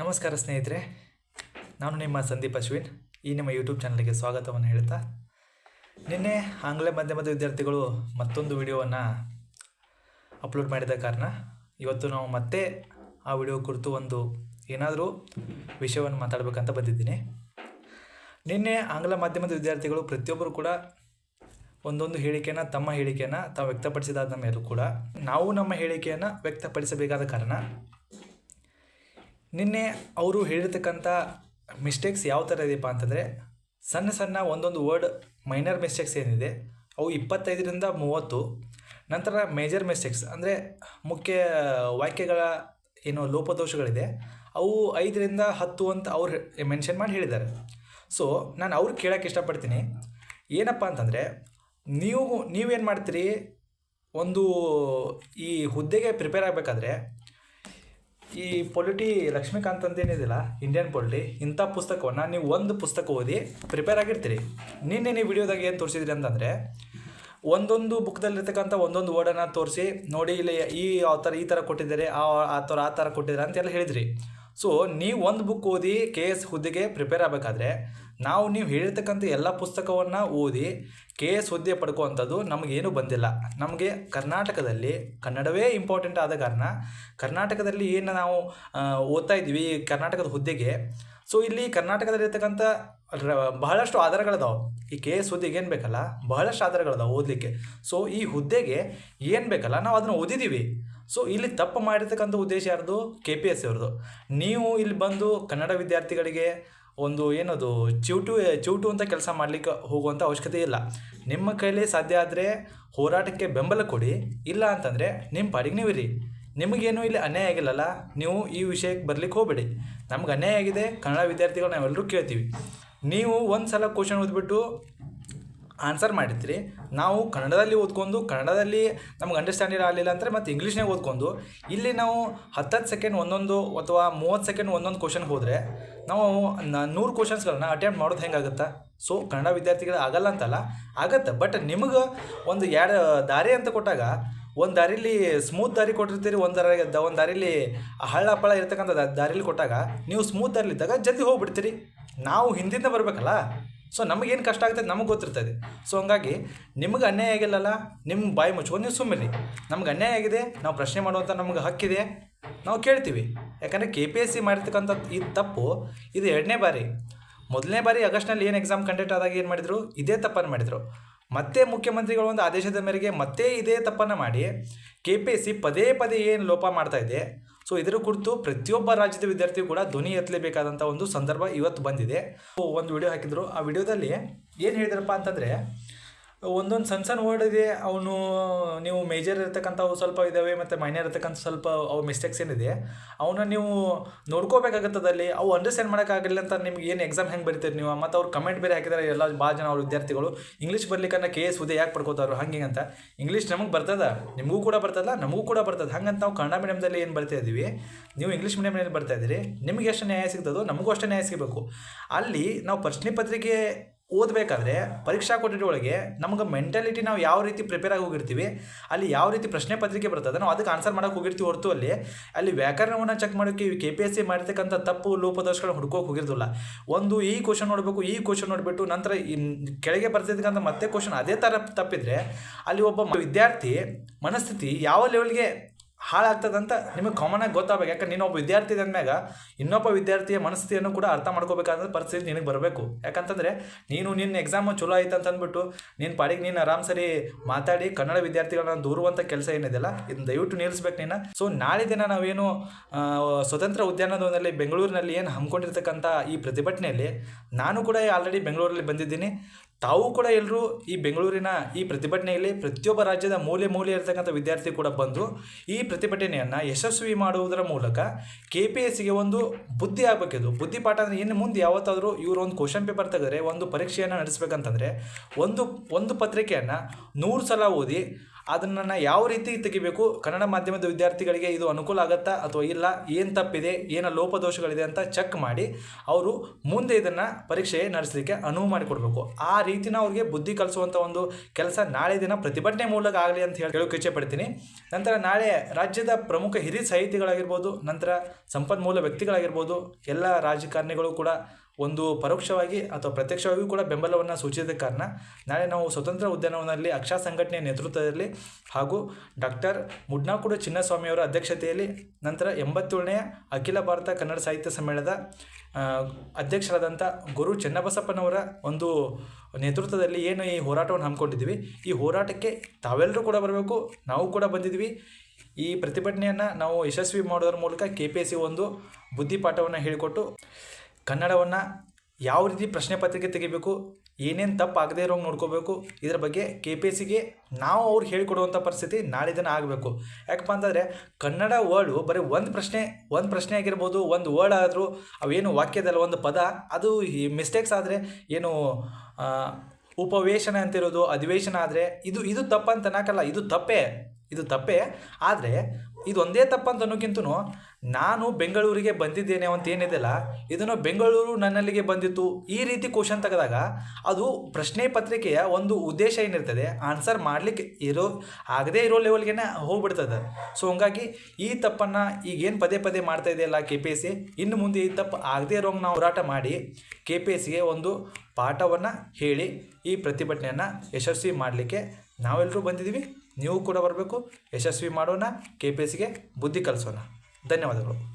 ನಮಸ್ಕಾರ ಸ್ನೇಹಿತರೆ, ನಾನು ನಿಮ್ಮ ಸಂದೀಪ್ ಅಶ್ವಿನ್. ಈ ನಿಮ್ಮ ಯೂಟ್ಯೂಬ್ ಚಾನಲ್ಗೆ ಸ್ವಾಗತವನ್ನು ಹೇಳ್ತಾ, ನಿನ್ನೆ ಆಂಗ್ಲ ಮಾಧ್ಯಮದ ವಿದ್ಯಾರ್ಥಿಗಳು ಮತ್ತೊಂದು ವಿಡಿಯೋವನ್ನು ಅಪ್ಲೋಡ್ ಮಾಡಿದ ಕಾರಣ, ಇವತ್ತು ನಾವು ಮತ್ತೆ ಆ ವಿಡಿಯೋ ಕುರಿತು ಒಂದು ಏನಾದರೂ ವಿಷಯವನ್ನು ಮಾತಾಡಬೇಕಂತ ಬಂದಿದ್ದೀನಿ. ನಿನ್ನೆ ಆಂಗ್ಲ ಮಾಧ್ಯಮದ ವಿದ್ಯಾರ್ಥಿಗಳು ಪ್ರತಿಯೊಬ್ಬರು ಕೂಡ ಒಂದೊಂದು ಹೇಳಿಕೆಯನ್ನು ತಮ್ಮ ಹೇಳಿಕೆಯನ್ನು ತಾವು ವ್ಯಕ್ತಪಡಿಸಿದಾದ ಮೇಲೂ ಕೂಡ, ನಾವು ನಮ್ಮ ಹೇಳಿಕೆಯನ್ನು ವ್ಯಕ್ತಪಡಿಸಬೇಕಾದ ಕಾರಣ ನಿನ್ನೆ ಅವರು ಹೇಳಿರ್ತಕ್ಕಂಥ ಮಿಸ್ಟೇಕ್ಸ್ ಯಾವ ಥರ ಇದೆಯಪ್ಪ ಅಂತಂದರೆ, ಸಣ್ಣ ಸಣ್ಣ ಒಂದೊಂದು ವರ್ಡ್ ಮೈನರ್ ಮಿಸ್ಟೇಕ್ಸ್ ಏನಿದೆ, ಅವು ಇಪ್ಪತ್ತೈದರಿಂದ ಮೂವತ್ತು. ನಂತರ ಮೇಜರ್ ಮಿಸ್ಟೇಕ್ಸ್ ಅಂದರೆ ಮುಖ್ಯ ವಾಕ್ಯಗಳ ಏನು ಲೋಪದೋಷಗಳಿದೆ, ಅವು ಐದರಿಂದ ಹತ್ತು ಅಂತ ಅವ್ರು ಮೆನ್ಷನ್ ಮಾಡಿ ಹೇಳಿದ್ದಾರೆ. ಸೊ ನಾನು ಅವ್ರು ಕೇಳೋಕ್ಕೆ ಇಷ್ಟಪಡ್ತೀನಿ. ಏನಪ್ಪ ಅಂತಂದರೆ, ನೀವು, ನೀವೇನು ಮಾಡ್ತೀರಿ? ಒಂದು ಈ ಹುದ್ದೆಗೆ ಪ್ರಿಪೇರ್ ಆಗಬೇಕಾದ್ರೆ ಈ ಪೊಲಿಟಿ ಲಕ್ಷ್ಮೀಕಾಂತ್ ಅಂತ ಏನಿದಿಲ್ಲ ಇಂಡಿಯನ್ ಪೊಲಿಟಿ ಇಂಥ ಪುಸ್ತಕವನ್ನು ನೀವು ಒಂದು ಪುಸ್ತಕ ಓದಿ ಪ್ರಿಪೇರ್ ಆಗಿರ್ತೀರಿ. ನಿನ್ನೆ ನೀವು ವಿಡಿಯೋದಾಗ ಏನು ತೋರಿಸಿದ್ರಿ ಅಂತಂದರೆ, ಒಂದೊಂದು ಬುಕ್ದಲ್ಲಿರ್ತಕ್ಕಂಥ ಒಂದೊಂದು ವರ್ಡನ್ನು ತೋರಿಸಿ, ನೋಡಿ ಇಲ್ಲಿ ಈ ಯಾವ ಥರ ಈ ಥರ ಕೊಟ್ಟಿದ್ದಾರೆ, ಆ ಆ ಥರ ಆ ಥರ ಕೊಟ್ಟಿದ್ದಾರೆ ಅಂತೆಲ್ಲ ಹೇಳಿದ್ರಿ. ಸೊ ನೀವು ಒಂದು ಬುಕ್ ಓದಿ ಕೆ ಎಸ್ ಹುದ್ದೆಗೆ ಪ್ರಿಪೇರ್ ಆಗಬೇಕಾದ್ರೆ, ನಾವು ನೀವು ಹೇಳಿರ್ತಕ್ಕಂಥ ಎಲ್ಲ ಪುಸ್ತಕವನ್ನು ಓದಿ ಕೆ ಎಸ್ ಹುದ್ದೆ ಪಡ್ಕೋವಂಥದ್ದು ನಮಗೇನು ಬಂದಿಲ್ಲ. ನಮಗೆ ಕರ್ನಾಟಕದಲ್ಲಿ ಕನ್ನಡವೇ ಇಂಪಾರ್ಟೆಂಟ್ ಆದ ಕಾರಣ, ಕರ್ನಾಟಕದಲ್ಲಿ ಏನು ನಾವು ಓದ್ತಾ ಇದ್ದೀವಿ ಕರ್ನಾಟಕದ ಹುದ್ದೆಗೆ. ಸೊ ಇಲ್ಲಿ ಕರ್ನಾಟಕದಲ್ಲಿರ್ತಕ್ಕಂಥ ಬಹಳಷ್ಟು ಆಧಾರಗಳಿದಾವೆ. ಈ ಕೆ ಎಸ್ ಹುದ್ದೆಗೆ ಏನು ಬೇಕಲ್ಲ, ಬಹಳಷ್ಟು ಆಧಾರಗಳಿದಾವೆ ಓದಲಿಕ್ಕೆ. ಸೊ ಈ ಹುದ್ದೆಗೆ ಏನು ಬೇಕಲ್ಲ, ನಾವು ಅದನ್ನು ಓದಿದ್ದೀವಿ. ಸೊ ಇಲ್ಲಿ ತಪ್ಪು ಮಾಡಿರ್ತಕ್ಕಂಥ ಉದ್ದೇಶ ಯಾರ್ದು? ಕೆ ಪಿ ಎಸ್ ಅವ್ರದ್ದು. ನೀವು ಇಲ್ಲಿ ಬಂದು ಕನ್ನಡ ವಿದ್ಯಾರ್ಥಿಗಳಿಗೆ ಒಂದು ಏನದು ಚಿವುಟು ಚಿವುಟು ಅಂತ ಕೆಲಸ ಮಾಡಲಿಕ್ಕೆ ಹೋಗುವಂಥ ಅವಶ್ಯಕತೆ ಇಲ್ಲ. ನಿಮ್ಮ ಕೈಲಿ ಸಾಧ್ಯ ಆದರೆ ಹೋರಾಟಕ್ಕೆ ಬೆಂಬಲ ಕೊಡಿ. ಇಲ್ಲ ಅಂತಂದರೆ ನಿಮ್ಮ ಪಾಡಿಗೆ ಇರಿ ನಿಮಗೇನು ಇಲ್ಲಿ ಅನ್ಯಾಯ ಆಗಿಲ್ಲಲ್ಲ? ನೀವು ಈ ವಿಷಯಕ್ಕೆ ಬರ್ಲಿಕ್ಕೆ ಹೋಗಬೇಡಿ. ನಮ್ಗೆ ಅನ್ಯಾಯ ಆಗಿದೆ. ಕನ್ನಡ ವಿದ್ಯಾರ್ಥಿಗಳು ನಾವೆಲ್ಲರೂ ಕೇಳ್ತೀವಿ. ನೀವು ಒಂದು ಸಲ ಕ್ವಶನ್ ಓದ್ಬಿಟ್ಟು ಆನ್ಸರ್ ಮಾಡಿದ್ರಿ. ನಾವು ಕನ್ನಡದಲ್ಲಿ ಓದ್ಕೊಂಡು, ಕನ್ನಡದಲ್ಲಿ ನಮ್ಗೆ ಅಂಡರ್ಸ್ಟ್ಯಾಂಡಿಂಗ್ ಆಗಲಿಲ್ಲ ಅಂದರೆ ಮತ್ತು ಇಂಗ್ಲೀಷ್ನಾಗ ಓದ್ಕೊಂಡು, ಇಲ್ಲಿ ನಾವು ಹತ್ತತ್ತು ಸೆಕೆಂಡ್ ಒಂದೊಂದು ಅಥವಾ ಮೂವತ್ತು ಸೆಕೆಂಡ್ ಒಂದೊಂದು ಕ್ವಶನ್ ಹೋದರೆ ನಾವು ನೂರು ಕ್ವಶನ್ಸ್ಗಳನ್ನ ಅಟೆಂಪ್ಟ್ ಮಾಡೋದು ಹೆಂಗಾಗುತ್ತಾ ಸೊ ಕನ್ನಡ ವಿದ್ಯಾರ್ಥಿಗಳು ಆಗಲ್ಲ ಅಂತಲ್ಲ, ಆಗತ್ತೆ. ಬಟ್ ನಿಮಗೆ ಒಂದು ಎರಡು ದಾರಿ ಅಂತ ಕೊಟ್ಟಾಗ, ಒಂದು ದಾರಿಲಿ ಸ್ಮೂತ್ ದಾರಿ ಕೊಟ್ಟಿರ್ತೀರಿ, ಒಂದು ದಾರಿ ಒಂದು ದಾರಿಲಿ ಹಳ್ಳ ಹಪ್ಪಳ ಇರ್ತಕ್ಕಂಥ ದಾರಿಲಿ ಕೊಟ್ಟಾಗ, ನೀವು ಸ್ಮೂತ್ ದಾರಿಲಿದ್ದಾಗ ಜಲ್ದಿ ಹೋಗ್ಬಿಡ್ತೀರಿ. ನಾವು ಹಿಂದಿಂದ ಬರಬೇಕಲ್ಲ. ಸೊ ನಮಗೇನು ಕಷ್ಟ ಆಗ್ತದೆ ನಮಗೆ ಗೊತ್ತಿರ್ತದೆ. ಸೊ ಹಂಗಾಗಿ ನಿಮ್ಗೆ ಅನ್ಯಾಯ ಆಗಿಲ್ಲಲ್ಲ ನಿಮ್ಮ ಬಾಯಿ ಮುಚ್ಕೊಂಡು ನೀವು ಸುಮ್ಮನೆ ನಮ್ಗೆ ಅನ್ಯಾಯ ಆಗಿದೆ, ನಾವು ಪ್ರಶ್ನೆ ಮಾಡುವಂಥ ನಮ್ಗೆ ಹಕ್ಕಿದೆ ನಾವು ಕೇಳ್ತೀವಿ. ಯಾಕಂದರೆ ಕೆ ಪಿ ಎಸ್ ಸಿ ಮಾಡಿರ್ತಕ್ಕಂಥ ಈ ತಪ್ಪು, ಇದು ಎರಡನೇ ಬಾರಿ. ಮೊದಲನೇ ಬಾರಿ ಆಗಸ್ಟ್ನಲ್ಲಿ ಏನು ಎಕ್ಸಾಮ್ ಕಂಡಕ್ಟ್ ಆದಾಗ ಏನು ಮಾಡಿದರು? ಇದೇ ತಪ್ಪನ್ನು ಮಾಡಿದರು. ಮತ್ತೆ ಮುಖ್ಯಮಂತ್ರಿಗಳು ಒಂದು ಆದೇಶದ ಮೇರೆಗೆ ಮತ್ತೆ ಇದೇ ತಪ್ಪನ್ನು ಮಾಡಿ ಕೆ ಪಿ ಎಸ್ ಸಿ ಪದೇ ಪದೇ ಏನು ಲೋಪ ಮಾಡ್ತಾ ಇದೆ ಸೊ ಇದರ ಕುರಿತು ಪ್ರತಿಯೊಬ್ಬ ರಾಜ್ಯದ ವಿದ್ಯಾರ್ಥಿಯು ಕೂಡ ಧ್ವನಿ ಎತ್ತಲೇಬೇಕಾದಂಥ ಒಂದು ಸಂದರ್ಭ ಇವತ್ತು ಬಂದಿದೆ. ಒಂದು ವಿಡಿಯೋ ಹಾಕಿದ್ರು. ಆ ವಿಡಿಯೋದಲ್ಲಿ ಏನು ಹೇಳಿದ್ರಪ್ಪ ಅಂತಂದರೆ ಒಂದೊಂದು ಸಣ್ಣ ಸಣ್ಣ ವರ್ಡ್ ಇದೆ, ಅವನು, ನೀವು ಮೇಜರ್ ಇರ್ತಕ್ಕಂಥವು ಸ್ವಲ್ಪ ಇದ್ದಾವೆ ಮತ್ತು ಮೈನರ್ ಇರ್ತಕ್ಕಂಥ ಸ್ವಲ್ಪ ಅವು ಮಿಸ್ಟೇಕ್ಸ್ ಏನಿದೆ, ಅವನ್ನ ನೀವು ನೋಡ್ಕೋಬೇಕಾಗತ್ತದಲ್ಲಿ ಅವು ಅಂಡರ್ಸ್ಟ್ಯಾಂಡ್ ಮಾಡೋಕ್ಕಾಗಲಿಲ್ಲ ಅಂತ ನಿಮ್ಗೆ ಏನು ಎಕ್ಸಾಮ್ ಹೆಂಗೆ ಬರಿತೀರಿ ನೀವು? ಮತ್ತು ಅವ್ರು ಕಮೆಂಟ್ ಬೇರೆ ಹಾಕಿದ್ದಾರೆ ಎಲ್ಲ ಭಾಳ ಜನ ಅವ್ರ ವಿದ್ಯಾರ್ಥಿಗಳು. ಇಂಗ್ಲೀಷ್ ಬರ್ಲಿಕ್ಕನ್ನ ಕೆ ಎಸ್ ಉದಯ ಯಾಕೆ ಪಡ್ಕೋತಾರೋ ಹಂಗೆ ಅಂತ. ಇಂಗ್ಲೀಷ್ ನಮಗೆ ಬರ್ತದ, ನಿಮಗೂ ಕೂಡ ಬರ್ತದ, ನಮಗೂ ಕೂಡ ಬರ್ತದೆ. ಹಂಗಂತ ನಾವು ಕನ್ನಡ ಮೀಡಿಯಮ್ದಲ್ಲಿ ಏನು ಬರ್ತಾ ಇದ್ದೀವಿ ನೀವು ಇಂಗ್ಲೀಷ್ ಮೀಡಿಯಮ್ನಲ್ಲಿ ಬರ್ತಾ ಇದ್ದೀರಿ, ನಿಮಗೆ ಎಷ್ಟು ನ್ಯಾಯ ಸಿಗ್ತದೋ, ನಮಗೂ ಅಷ್ಟೇ ನ್ಯಾಯ ಸಿಗಬೇಕು. ಅಲ್ಲಿ ನಾವು ಪ್ರಶ್ನೆ ಪತ್ರಿಕೆ ಓದಬೇಕಾದ್ರೆ ಪರೀಕ್ಷಾ ಕೊಠಡಿ ಒಳಗೆ ನಮ್ಗೆ ಮೆಂಟಾಲಿಟಿ ನಾವು ಯಾವ ರೀತಿ ಪ್ರಿಪೇರ್ ಆಗಿ ಹೋಗಿರ್ತೀವಿ, ಅಲ್ಲಿ ಯಾವ ರೀತಿ ಪ್ರಶ್ನೆ ಪತ್ರಿಕೆ ಬರ್ತದೆ ನಾವು ಅದಕ್ಕೆ ಆನ್ಸರ್ ಮಾಡೋಕೆ ಹೋಗಿರ್ತೀವಿ ಹೊರತು ಅಲ್ಲಿ ಅಲ್ಲಿ ವ್ಯಾಕರಣವನ್ನು ಚೆಕ್ ಮಾಡೋಕ್ಕೆ ಕೆ ಪಿ ಎಸ್ ಸಿ ಮಾಡಿರ್ತಕ್ಕಂಥ ತಪ್ಪು ಲೋಪದೋಷಗಳನ್ನ ಹುಡ್ಕೋಕೆ ಹೋಗಿರ್ತಿಲ್ಲ ಒಂದು ಈ ಕ್ವಶನ್ ನೋಡಬೇಕು, ಈ ಕ್ವಶನ್ ನೋಡಿಬಿಟ್ಟು ನಂತರ ಕೆಳಗೆ ಬರ್ತಿರ್ತಕ್ಕಂಥ ಮತ್ತೆ ಕ್ವಶನ್ ಅದೇ ಥರ ತಪ್ಪಿದ್ರೆ ಅಲ್ಲಿ ಒಬ್ಬ ವಿದ್ಯಾರ್ಥಿ ಮನಸ್ಥಿತಿ ಯಾವ ಲೆವೆಲ್ಗೆ ಹಾಳಾಗ್ತದಂತ ನಿಮಗೆ ಕಾಮನ್ ಆಗಿ ಗೊತ್ತಾಗಬೇಕು. ಯಾಕಂದ್ರೆ ನೀನು ಒಬ್ಬ ವಿದ್ಯಾರ್ಥಿ ಅಂದಮ್ಯಾಗ ಇನ್ನೊಬ್ಬ ವಿದ್ಯಾರ್ಥಿಯ ಮನಸ್ಥಿತಿಯನ್ನು ಕೂಡ ಅರ್ಥ ಮಾಡ್ಕೋಬೇಕಾದ ಪರಿಸ್ಥಿತಿ ನಿನಗೆ ಬರಬೇಕು. ಯಾಕಂತಂದರೆ ನೀನು ನಿನ್ನ ಎಕ್ಸಾಮ್ ಚಲೋ ಆಯ್ತು ಅಂತ ಅಂದ್ಬಿಟ್ಟು ನಿನ್ನ ಪಾಡಿಗೆ ನೀನು ಆರಾಮ್ ಸರಿ ಮಾತಾಡಿ ಕನ್ನಡ ವಿದ್ಯಾರ್ಥಿಗಳನ್ನ ದೂರುವಂಥ ಕೆಲಸ ಏನಿದೆಯಲ್ಲ ಇದನ್ನ ದಯವಿಟ್ಟು ನಿಲ್ಲಿಸ್ಬೇಕು ನೀನು. ಸೊ ನಾಳೆ ದಿನ ನಾವೇನು ಸ್ವತಂತ್ರ ಉದ್ಯಾನವನದಲ್ಲಿ ಬೆಂಗಳೂರಿನಲ್ಲಿ ಏನು ಹಮ್ಮಿಕೊಂಡಿರ್ತಕ್ಕಂಥ ಈ ಪ್ರತಿಭಟನೆಯಲ್ಲಿ ನಾನು ಕೂಡ ಆಲ್ರೆಡಿ ಬೆಂಗಳೂರಲ್ಲಿ ಬಂದಿದ್ದೀನಿ. ತಾವು ಕೂಡ ಎಲ್ಲರೂ ಈ ಬೆಂಗಳೂರಿನ ಈ ಪ್ರತಿಭಟನೆಯಲ್ಲಿ ಪ್ರತಿಯೊಬ್ಬ ರಾಜ್ಯದ ಮೂಲೆ ಮೂಲೆ ಇರತಕ್ಕಂಥ ವಿದ್ಯಾರ್ಥಿ ಕೂಡ ಬಂದು ಈ ಪ್ರತಿಭಟನೆಯನ್ನು ಯಶಸ್ವಿ ಮಾಡುವುದರ ಮೂಲಕ ಕೆ ಪಿ ಎಸ್ ಸಿಗೆ ಒಂದು ಬುದ್ಧಿ ಆಗಬೇಕಿದು ಬುದ್ಧಿ ಪಾಠ ಅಂದರೆ ಇನ್ನು ಮುಂದೆ ಯಾವತ್ತಾದರೂ ಇವರು ಒಂದು ಕ್ವಶನ್ ಪೇಪರ್ ತೆಗೆದ್ರೆ ಒಂದು ಪರೀಕ್ಷೆಯನ್ನು ನಡೆಸಬೇಕಂತಂದರೆ ಒಂದು ಒಂದು ಪತ್ರಿಕೆಯನ್ನು ನೂರು ಸಲ ಓದಿ ಅದನ್ನು ಯಾವ ರೀತಿ ತೆಗಿಬೇಕು? ಕನ್ನಡ ಮಾಧ್ಯಮದ ವಿದ್ಯಾರ್ಥಿಗಳಿಗೆ ಇದು ಅನುಕೂಲ ಆಗುತ್ತಾ ಅಥವಾ ಇಲ್ಲ? ಏನು ತಪ್ಪಿದೆ? ಏನು ಲೋಪದೋಷಗಳಿದೆ ಅಂತ ಚೆಕ್ ಮಾಡಿ, ಅವರು ಮುಂದೆ ಇದನ್ನು ಪರೀಕ್ಷೆ ನಡೆಸಲಿಕ್ಕೆ ಅನುವು ಮಾಡಿಕೊಡ್ಬೇಕು. ಆ ರೀತಿನ ಅವ್ರಿಗೆ ಬುದ್ಧಿ ಕಲಿಸುವಂಥ ಒಂದು ಕೆಲಸ ನಾಳೆ ದಿನ ಪ್ರತಿಭಟನೆ ಮೂಲಕ ಆಗಲಿ ಅಂತ ಹೇಳಿ ಹೇಳೋಕೆ ಇಚ್ಛೆಪಡ್ತೀನಿ ನಂತರ ನಾಳೆ ರಾಜ್ಯದ ಪ್ರಮುಖ ಹಿರಿಯ ಸಾಹಿತಿಗಳಾಗಿರ್ಬೋದು, ನಂತರ ಸಂಪನ್ಮೂಲ ವ್ಯಕ್ತಿಗಳಾಗಿರ್ಬೋದು, ಎಲ್ಲ ರಾಜಕಾರಣಿಗಳು ಕೂಡ ಒಂದು ಪರೋಕ್ಷವಾಗಿ ಅಥವಾ ಪ್ರತ್ಯಕ್ಷವಾಗಿಯೂ ಕೂಡ ಬೆಂಬಲವನ್ನು ಸೂಚಿಸಿದ ಕಾರಣ ನಾಳೆ ನಾವು ಸ್ವತಂತ್ರ ಉದ್ಯಾನವನದಲ್ಲಿ ಅಕ್ಷಾ ಸಂಘಟನೆಯ ನೇತೃತ್ವದಲ್ಲಿ ಹಾಗೂ ಡಾಕ್ಟರ್ ಮುಡ್ನಾಕುಡು ಚಿನ್ನಸ್ವಾಮಿಯವರ ಅಧ್ಯಕ್ಷತೆಯಲ್ಲಿ ನಂತರ ಎಂಬತ್ತೇಳನೆಯ ಅಖಿಲ ಭಾರತ ಕನ್ನಡ ಸಾಹಿತ್ಯ ಸಮ್ಮೇಳನದ ಅಧ್ಯಕ್ಷರಾದಂಥ ಗುರು ಚೆನ್ನಬಸಪ್ಪನವರ ಒಂದು ನೇತೃತ್ವದಲ್ಲಿ ಏನು ಈ ಹೋರಾಟವನ್ನು ಹಮ್ಮಿಕೊಂಡಿದ್ದೀವಿ. ಈ ಹೋರಾಟಕ್ಕೆ ತಾವೆಲ್ಲರೂ ಕೂಡ ಬರಬೇಕು, ನಾವು ಕೂಡ ಬಂದಿದ್ವಿ ಈ ಪ್ರತಿಭಟನೆಯನ್ನು ನಾವು ಯಶಸ್ವಿ ಮಾಡೋದ್ರ ಮೂಲಕ ಕೆ ಪಿ ಎಸ್ ಸಿ ಒಂದು ಬುದ್ಧಿಪಾಠವನ್ನು ಹೇಳಿಕೊಟ್ಟು ಕನ್ನಡವನ್ನು ಯಾವ ರೀತಿ ಪ್ರಶ್ನೆ ಪತ್ರಿಕೆ ತೆಗಿಬೇಕು, ಏನೇನು ತಪ್ಪು ಆಗದೇ ಇರೋಂಗೆ ನೋಡ್ಕೋಬೇಕು, ಇದರ ಬಗ್ಗೆ ಕೆ ಪಿ ಎಸ್ ಸಿಗೆ ನಾವು ಅವ್ರು ಹೇಳಿಕೊಡುವಂಥ ಪರಿಸ್ಥಿತಿ ನಾಳೆ ದಿನ ಆಗಬೇಕು. ಯಾಕಪ್ಪ ಅಂತಂದರೆ ಕನ್ನಡ ವರ್ಡು ಬರೀ ಒಂದು ಪ್ರಶ್ನೆ ಒಂದು ಪ್ರಶ್ನೆ ಆಗಿರ್ಬೋದು, ಒಂದು ವರ್ಡ್ ಆದರೂ ಅವೇನು ವಾಕ್ಯದಲ್ಲ, ಒಂದು ಪದ, ಅದು ಈ ಮಿಸ್ಟೇಕ್ಸ್ ಆದರೆ ಏನು ಉಪವೇಶನ ಅಂತಿರೋದು, ಅಧಿವೇಶನ ಆದರೆ ಇದು ಇದು ತಪ್ಪಂತ ಅನ್ನೋಕ್ಕಲ್ಲ ಇದು ತಪ್ಪೇ. ಇದು ತಪ್ಪೇ. ಆದರೆ ಇದು ಒಂದೇ ತಪ್ಪಂತ ಅನ್ನೋಕ್ಕಿಂತ ನಾನು ಬೆಂಗಳೂರಿಗೆ ಬಂದಿದ್ದೇನೆ ಅಂತ ಏನಿದೆಯಲ್ಲ, ಇದನ್ನು ಬೆಂಗಳೂರು ನನ್ನಲ್ಲಿಗೆ ಬಂದಿತ್ತು. ಈ ರೀತಿ ಕ್ವಶನ್ ತೆಗೆದಾಗ ಅದು ಪ್ರಶ್ನೆ ಪತ್ರಿಕೆಯ ಒಂದು ಉದ್ದೇಶ ಏನಿರ್ತದೆ ಆನ್ಸರ್ ಮಾಡಲಿಕ್ಕೆ ಇರೋ, ಆಗದೇ ಇರೋ ಲೆವೆಲ್ಗೆ ಹೋಗ್ಬಿಡ್ತದೆ. ಸೊ ಹಂಗಾಗಿ ಈ ತಪ್ಪನ್ನು ಈಗ ಏನು ಪದೇ ಪದೇ ಮಾಡ್ತಾ ಇದೆಯಲ್ಲ ಕೆ ಪಿ ಎಸ್ ಸಿ ಇನ್ನು ಮುಂದೆ ಈ ತಪ್ಪು ಆಗದೇ ಇರೋಂಗೆ ನಾವು ಹೋರಾಟ ಮಾಡಿ ಕೆ ಪಿ ಎಸ್ ಒಂದು ಪಾಠವನ್ನು ಹೇಳಿ ಈ ಪ್ರತಿಭಟನೆಯನ್ನು ಯಶಸ್ವಿ ಮಾಡಲಿಕ್ಕೆ ನಾವೆಲ್ಲರೂ ಬಂದಿದ್ದೀವಿ. ನೀವು ಕೂಡ ಬರಬೇಕು. ಯಶಸ್ವಿ ಮಾಡೋಣ. ಕೆ ಪಿ ಬುದ್ಧಿ ಕಲಿಸೋಣ. ಧನ್ಯವಾದಗಳು.